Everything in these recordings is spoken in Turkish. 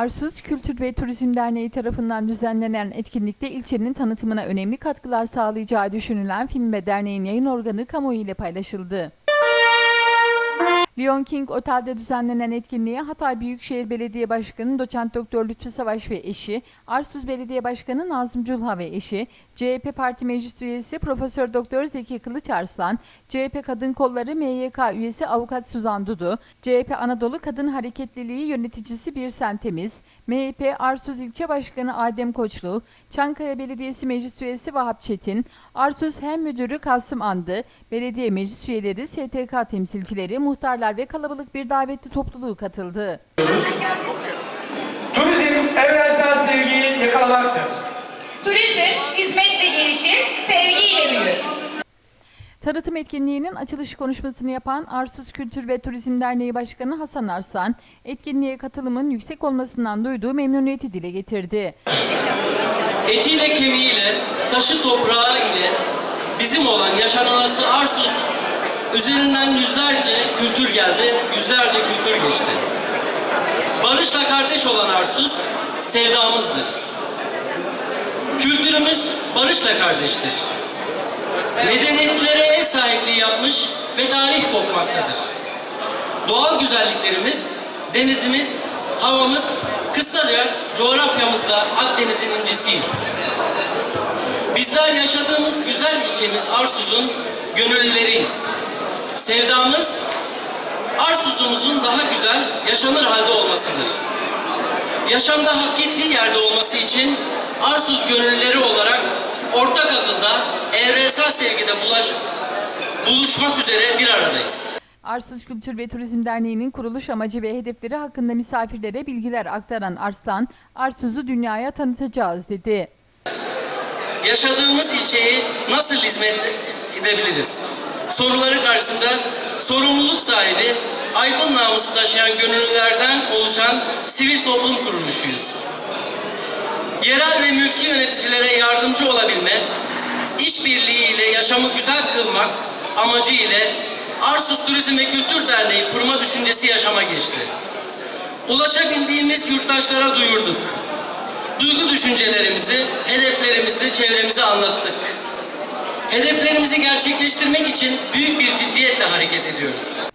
Arsuz Kültür ve Turizm Derneği tarafından düzenlenen etkinlikte ilçenin tanıtımına önemli katkılar sağlayacağı düşünülen film ve derneğin yayın organı kamuoyu ile paylaşıldı. Lyon King Otel'de düzenlenen etkinliğe Hatay Büyükşehir Belediye Başkanı Doçent Doktor Lütfü Savaş ve eşi, Arsuz Belediye Başkanı Nazım Culha ve eşi, CHP Parti Meclis Üyesi Profesör Doktor Zeki Kılıç Arslan, CHP Kadın Kolları MYK üyesi Avukat Suzan Dudu, CHP Anadolu Kadın Hareketliliği yöneticisi Birsen Temiz, MHP Arsuz İlçe Başkanı Adem Koçlu, Çankaya Belediyesi Meclis Üyesi Vahap Çetin, Arsuz Hem Müdürü Kasım Andı, belediye meclis üyeleri, STK temsilcileri, muhtarlar ve kalabalık bir davetli topluluğu katıldı. Turizm evrensel sevgiyi yakalamaktır. Turizm hizmetle gelişir, sevgiyle büyür. Tanıtım etkinliğinin açılış konuşmasını yapan Arsuz Kültür ve Turizm Derneği Başkanı Hasan Arslan, etkinliğe katılımın yüksek olmasından duyduğu memnuniyeti dile getirdi. etiyle kemiğiyle, taşı toprağı ile bizim olan yaşanması Arsuz üzerinden yüzlerce kültür geldi, yüzlerce kültür geçti. Barışla kardeş olan Arsuz sevdamızdır. Kültürümüz barışla kardeştir. Medeniyetlere ev sahipliği yapmış ve tarih kokmaktadır. Doğal güzelliklerimiz, denizimiz, havamız, kısaca coğrafyamızda Akdeniz'in incisiyiz. Bizler yaşadığımız güzel ilçemiz Arsuz'un gönüllüleriyiz. Sevdamız Arsuz'umuzun daha güzel, yaşanır halde olmasıdır. Yaşamda hak ettiği yerde olması için Arsuz gönüllüleri olarak ortak akılda, evrensel sevgide bulaş, buluşmak üzere bir aradayız. Arsuz Kültür ve Turizm Derneği'nin kuruluş amacı ve hedefleri hakkında misafirlere bilgiler aktaran Arslan, Arsuz'u dünyaya tanıtacağız dedi. yaşadığımız ilçeyi nasıl hizmet edebiliriz? Soruları karşısında sorumluluk sahibi, aydın namusu taşıyan gönüllülerden oluşan sivil toplum kuruluşuyuz. Yerel ve mülki yöneticilere yardımcı olabilme, işbirliğiyle yaşamı güzel kılmak amacı ile Arsus Turizm ve Kültür Derneği kurma düşüncesi yaşama geçti. Ulaşabildiğimiz yurttaşlara duyurduk duygu düşüncelerimizi, hedeflerimizi çevremize anlattık. Hedeflerimizi gerçekleştirmek için büyük bir ciddiyetle hareket ediyoruz.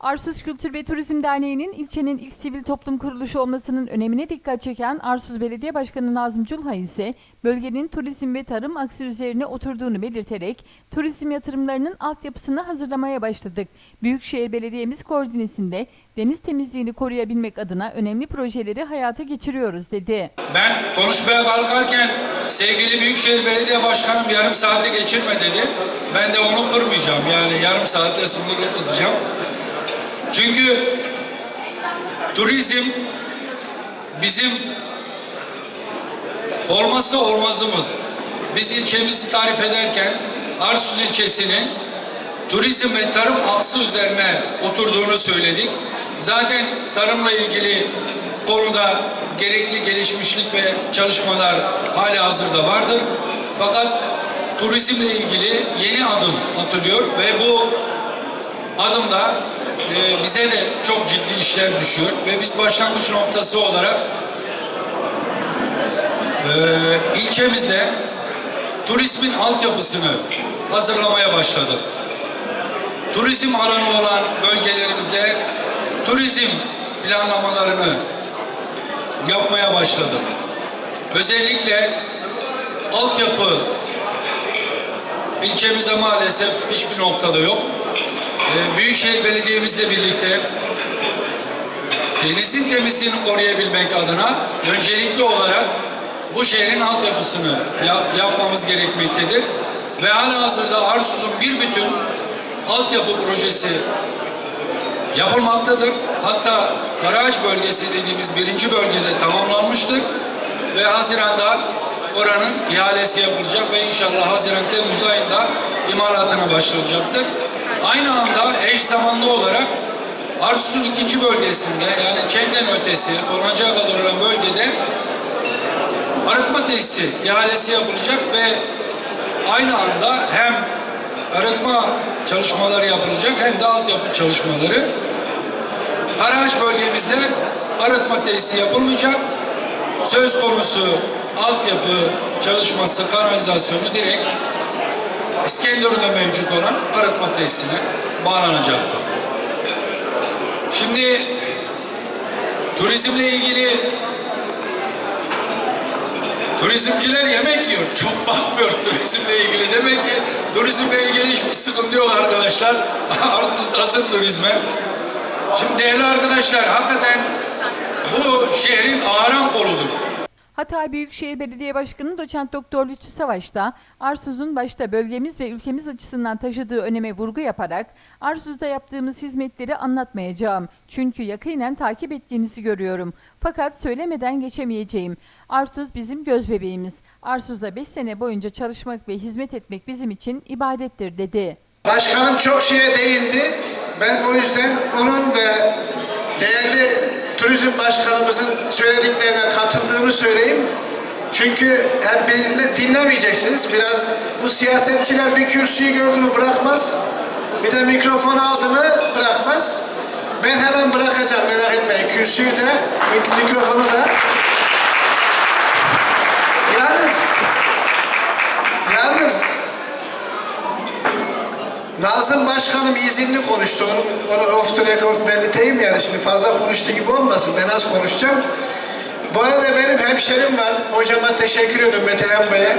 Arsuz Kültür ve Turizm Derneği'nin ilçenin ilk sivil toplum kuruluşu olmasının önemine dikkat çeken Arsuz Belediye Başkanı Nazım Culha ise bölgenin turizm ve tarım aksi üzerine oturduğunu belirterek turizm yatırımlarının altyapısını hazırlamaya başladık. Büyükşehir Belediye'miz koordinesinde deniz temizliğini koruyabilmek adına önemli projeleri hayata geçiriyoruz dedi. Ben konuşmaya kalkarken sevgili Büyükşehir Belediye Başkanım yarım saati geçirme dedi. Ben de onu kırmayacağım. Yani yarım saatle sınırlı tutacağım. Çünkü turizm bizim olmazsa olmazımız. Biz ilçemizi tarif ederken Arsuz ilçesinin turizm ve tarım aksı üzerine oturduğunu söyledik. Zaten tarımla ilgili konuda gerekli gelişmişlik ve çalışmalar hali hazırda vardır. Fakat turizmle ilgili yeni adım atılıyor ve bu adımda e, bize de çok ciddi işler düşüyor ve biz başlangıç noktası olarak e, ilçemizde turizmin altyapısını hazırlamaya başladık. Turizm alanı olan bölgelerimizde turizm planlamalarını yapmaya başladık. Özellikle altyapı ilçemizde maalesef hiçbir noktada yok. Ee, Büyükşehir Belediye'mizle birlikte denizin temizliğini koruyabilmek adına öncelikli olarak bu şehrin altyapısını ya- yapmamız gerekmektedir. Ve hala hazırda Arsuz'un bir bütün altyapı projesi yapılmaktadır. Hatta Karaağaç bölgesi dediğimiz birinci bölgede tamamlanmıştır. Ve Haziran'da oranın ihalesi yapılacak ve inşallah Haziran-Temmuz ayında imalatına başlayacaktır. Aynı anda eş zamanlı olarak Arsus'un ikinci bölgesinde yani Çengen ötesi Konacığa kadar olan bölgede arıtma tesisi ihalesi yapılacak ve aynı anda hem arıtma çalışmaları yapılacak hem de altyapı çalışmaları. Karaağaç bölgemizde arıtma tesisi yapılmayacak. Söz konusu altyapı çalışması, kanalizasyonu direkt İskenderun'da mevcut olan arıtma tesisine bağlanacaktır. Şimdi turizmle ilgili turizmciler yemek yiyor. Çok bakmıyor turizmle ilgili. Demek ki turizmle ilgili hiçbir sıkıntı yok arkadaşlar. Arzunuz hazır turizme. Şimdi değerli arkadaşlar hakikaten bu şehrin ağıran koludur. Hatay Büyükşehir Belediye Başkanı Doçent Doktor Lütfü Savaş da Arsuz'un başta bölgemiz ve ülkemiz açısından taşıdığı öneme vurgu yaparak Arsuz'da yaptığımız hizmetleri anlatmayacağım. Çünkü yakinen takip ettiğinizi görüyorum. Fakat söylemeden geçemeyeceğim. Arsuz bizim göz bebeğimiz. Arsuz'da 5 sene boyunca çalışmak ve hizmet etmek bizim için ibadettir dedi. Başkanım çok şeye değindi. Ben o yüzden onun ve değerli turizm başkanımızın söylediklerine katıldığımı söyleyeyim. Çünkü hep beni dinlemeyeceksiniz. Biraz bu siyasetçiler bir kürsüyü gördü mü bırakmaz. Bir de mikrofon aldı mı bırakmaz. Ben hemen bırakacağım merak etmeyin. Kürsüyü de mik- mikrofonu da. Yalnız yalnız Nazım Başkanım izinli konuştu. Onu, onu off the record belirteyim yani şimdi fazla konuştu gibi olmasın. Ben az konuşacağım. Bu arada benim hemşerim var. Hocama teşekkür ediyorum Metehan Bey'e.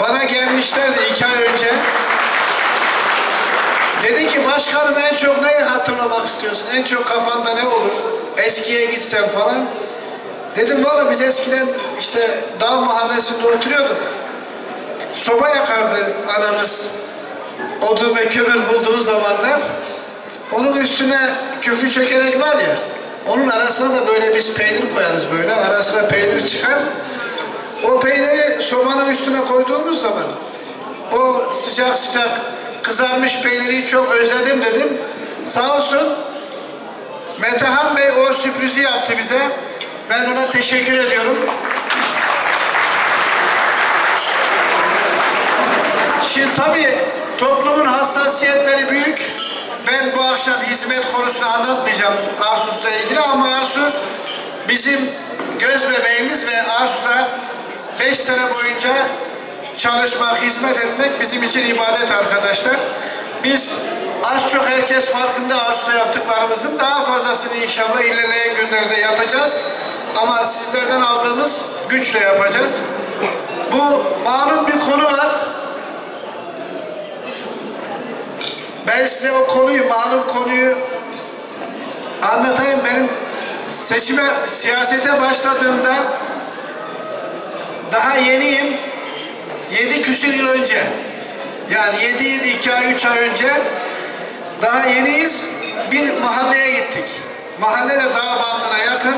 Bana gelmişlerdi iki ay önce. Dedi ki başkanım en çok neyi hatırlamak istiyorsun? En çok kafanda ne olur? Eskiye gitsen falan. Dedim valla biz eskiden işte dağ mahallesinde oturuyorduk. Soba yakardı anamız odun ve kömür bulduğu zamanlar onun üstüne küflü çökelek var ya onun arasına da böyle biz peynir koyarız böyle. Arasına peynir çıkar. O peyniri sobanın üstüne koyduğumuz zaman o sıcak sıcak kızarmış peyniri çok özledim dedim. Sağ olsun Metehan Bey o sürprizi yaptı bize. Ben ona teşekkür ediyorum. Şimdi tabii toplumun hassasiyetleri büyük. Ben bu akşam hizmet konusunu anlatmayacağım Arsuz'la ilgili ama Arsuz bizim göz bebeğimiz ve Arsuz'a beş sene boyunca çalışmak, hizmet etmek bizim için ibadet arkadaşlar. Biz az çok herkes farkında Arsuz'da yaptıklarımızın daha fazlasını inşallah ilerleyen günlerde yapacağız. Ama sizlerden aldığımız güçle yapacağız. Bu malum bir konu var. Ben size o konuyu, malum konuyu anlatayım. Benim seçime, siyasete başladığımda daha yeniyim. Yedi küsur yıl önce. Yani yedi, yedi, iki ay, üç ay önce daha yeniyiz. Bir mahalleye gittik. Mahalle de dağ bandına yakın.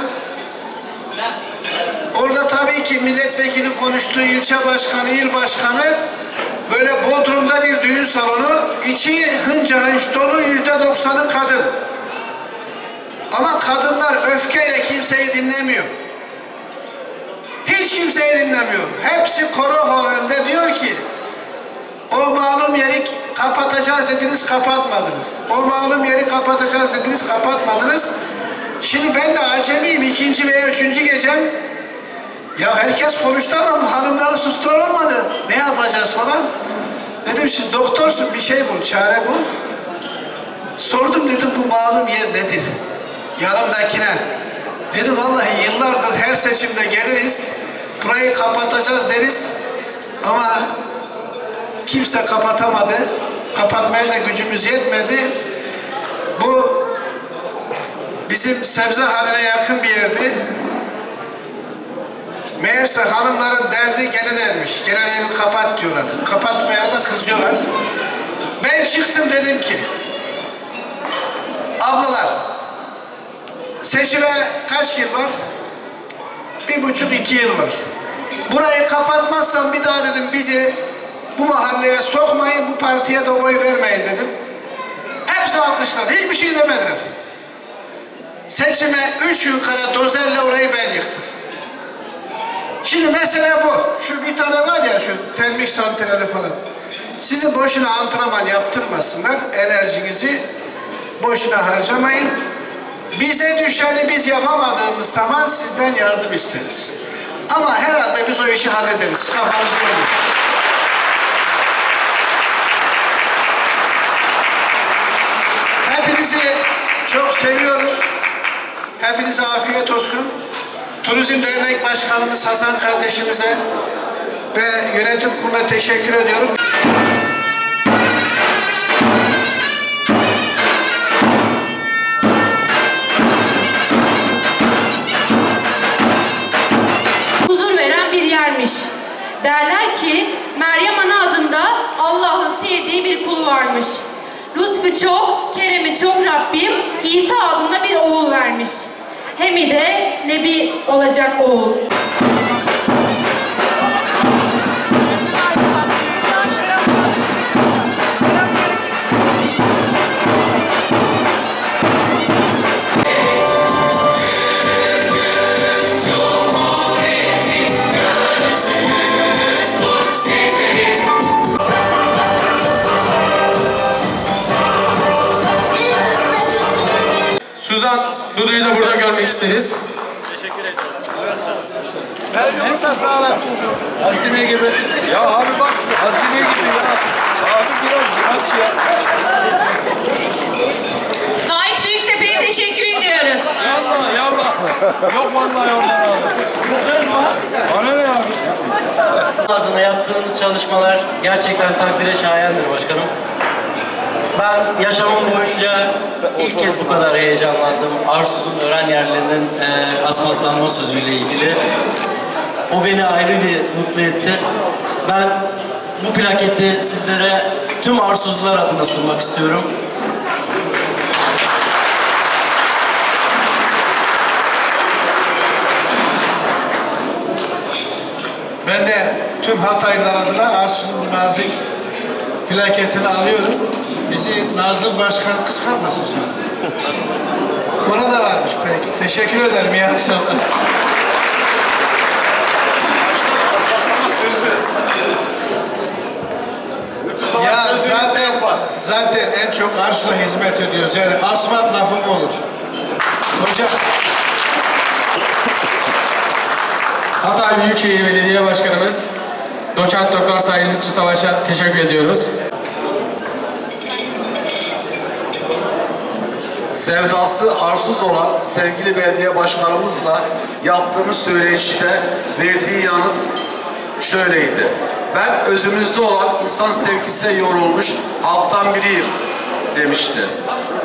Orada tabii ki milletvekili konuştu, ilçe başkanı, il başkanı böyle Bodrum'da bir düğün salonu, içi hınca hınç dolu, yüzde doksanı kadın. Ama kadınlar öfkeyle kimseyi dinlemiyor. Hiç kimseyi dinlemiyor. Hepsi koro halinde diyor ki o malum yeri kapatacağız dediniz kapatmadınız. O malum yeri kapatacağız dediniz kapatmadınız. Şimdi ben de acemiyim ikinci veya üçüncü gecem ya herkes konuştu ama hanımları susturulmadı. Ne yapacağız falan. Dedim siz doktorsun bir şey bul, çare bul. Sordum dedim bu malum yer nedir? Yanımdakine. Dedi vallahi yıllardır her seçimde geliriz. Burayı kapatacağız deriz. Ama kimse kapatamadı. Kapatmaya da gücümüz yetmedi. Bu bizim sebze haline yakın bir yerdi. Meğerse hanımların derdi genel ermiş. Genel evi kapat diyorlar. Kapatmaya da kızıyorlar. Ben çıktım dedim ki ablalar seçime kaç yıl var? Bir buçuk iki yıl var. Burayı kapatmazsam bir daha dedim bizi bu mahalleye sokmayın, bu partiye de oy vermeyin dedim. Hepsi alkışladı. Hiçbir şey demediler. Seçime üç yıl kadar dozerle orayı ben yıktım. Şimdi mesele bu. Şu bir tane var ya şu termik santrali falan. Sizi boşuna antrenman yaptırmasınlar. Enerjinizi boşuna harcamayın. Bize düşeni biz yapamadığımız zaman sizden yardım isteriz. Ama herhalde biz o işi hallederiz. Kafanızı yormayın. Hepinizi çok seviyoruz. Hepinize afiyet olsun. Turizm Dernek Başkanımız Hasan kardeşimize ve yönetim kuruluna teşekkür ediyorum. huzur veren bir yermiş. Derler ki Meryem Ana adında Allah'ın sevdiği bir kulu varmış. Lütfu çok, keremi çok Rabbim İsa adında bir oğul vermiş. Hem de Nebi olacak oğul. Suzan Dudu'yu da burada görmek isteriz. Hazine gibi. Ya abi bak hazine gibi ya. Abi biraz aç ya. Zahit Büyüktepe'ye teşekkür ediyoruz. Yallah yallah. Yok vallahi oradan aldım. Bana ne abi? adına yaptığınız çalışmalar gerçekten takdire şayandır başkanım. Ben yaşamım boyunca ilk kez bu kadar heyecanlandım. Arsuz'un öğren yerlerinin e, asfaltlanma sözüyle ilgili. O beni ayrı bir mutlu etti. Ben bu plaketi sizlere tüm Arsuzlular adına sunmak istiyorum. Ben de tüm Hataylılar adına Arsu'nun bu nazik plaketini alıyorum. Bizi Nazım Başkan kıskanmasın sonra. Ona da varmış peki. Teşekkür ederim. İyi akşamlar. Ya zaten zaten en çok Arsu'na hizmet ediyoruz. Yani asfalt lafı mı olur? Hocam Hatay Büyükşehir Belediye Başkanımız Doçent Doktor Sayın Lütfü Savaş'a teşekkür ediyoruz. Sevdası arsuz olan sevgili belediye başkanımızla yaptığımız söyleşide verdiği yanıt şöyleydi. Ben özümüzde olan insan sevgisine yorulmuş halktan biriyim demişti.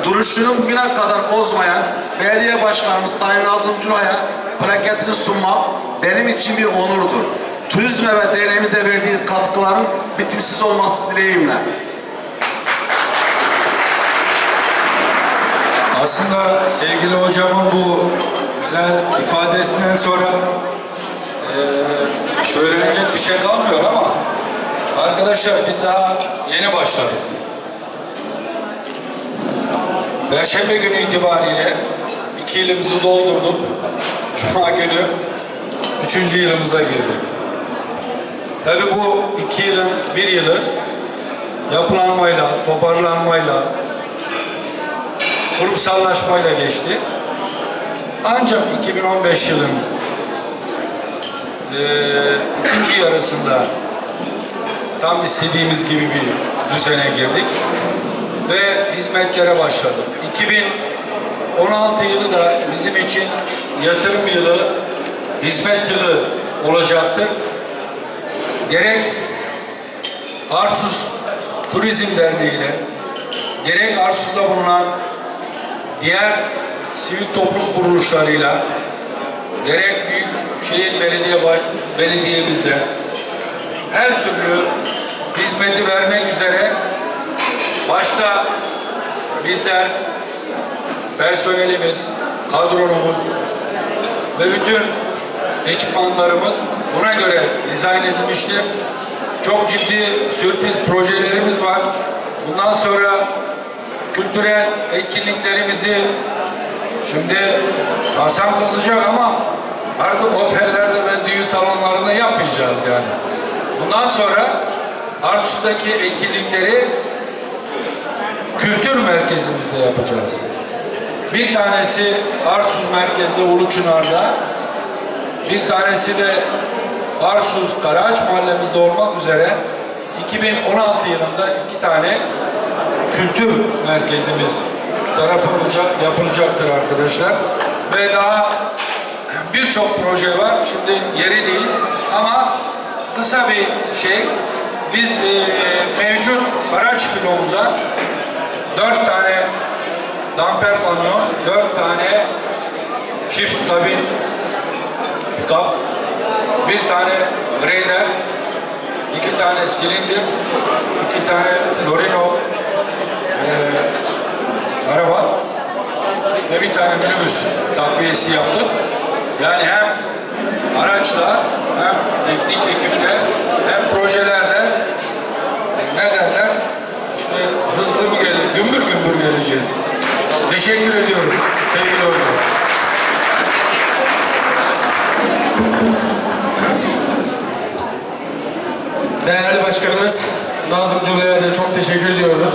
Duruşunu bugüne kadar bozmayan belediye başkanımız Sayın Nazım Cunay'a plaketini sunmak benim için bir onurdur. Turizme ve derneğimize verdiği katkıların bitimsiz olması dileğimle. Aslında sevgili hocamın bu güzel ifadesinden sonra eee, söylenecek bir şey kalmıyor ama arkadaşlar biz daha yeni başladık. Perşembe günü itibariyle iki yılımızı doldurduk. Cuma günü üçüncü yılımıza girdik. Tabii bu iki yılın bir yılı yapılanmayla, toparlanmayla, kurumsallaşmayla geçti. Ancak 2015 yılın eee ikinci yarısında tam istediğimiz gibi bir düzene girdik ve hizmetlere başladık. 2016 yılı da bizim için yatırım yılı, hizmet yılı olacaktır. Gerek Arsuz Turizm Derneği ile gerek Arsuz'da bulunan diğer sivil toplum kuruluşlarıyla gerek Büyükşehir Belediye Belediye'mizde her türlü hizmeti vermek üzere başta bizler personelimiz, kadromuz ve bütün ekipmanlarımız buna göre dizayn edilmiştir. Çok ciddi sürpriz projelerimiz var. Bundan sonra kültürel etkinliklerimizi şimdi Hasan kızacak ama artık otellerde ve düğün salonlarında yapmayacağız yani. Bundan sonra Arsus'taki etkinlikleri kültür merkezimizde yapacağız. Bir tanesi Arsuz merkezde Uluçınar'da. Bir tanesi de Arsuz Karaağaç mahallemizde olmak üzere 2016 yılında iki tane kültür merkezimiz tarafımızca yapılacaktır arkadaşlar. Ve daha birçok proje var. Şimdi yeri değil ama kısa bir şey. Biz eee, mevcut araç filomuza dört tane damper kamyon, dört tane çift kabin pick-up, bir tane grader, iki tane silindir, iki tane Florino araba ve bir tane minibüs takviyesi yaptık. Yani hem araçla hem teknik ekiple hem projelerle e, ne derler işte hızlı mı gelir, gümbür gümbür geleceğiz. Teşekkür ediyorum sevgili hocam. Değerli başkanımız Nazım Culu'ya da çok teşekkür ediyoruz.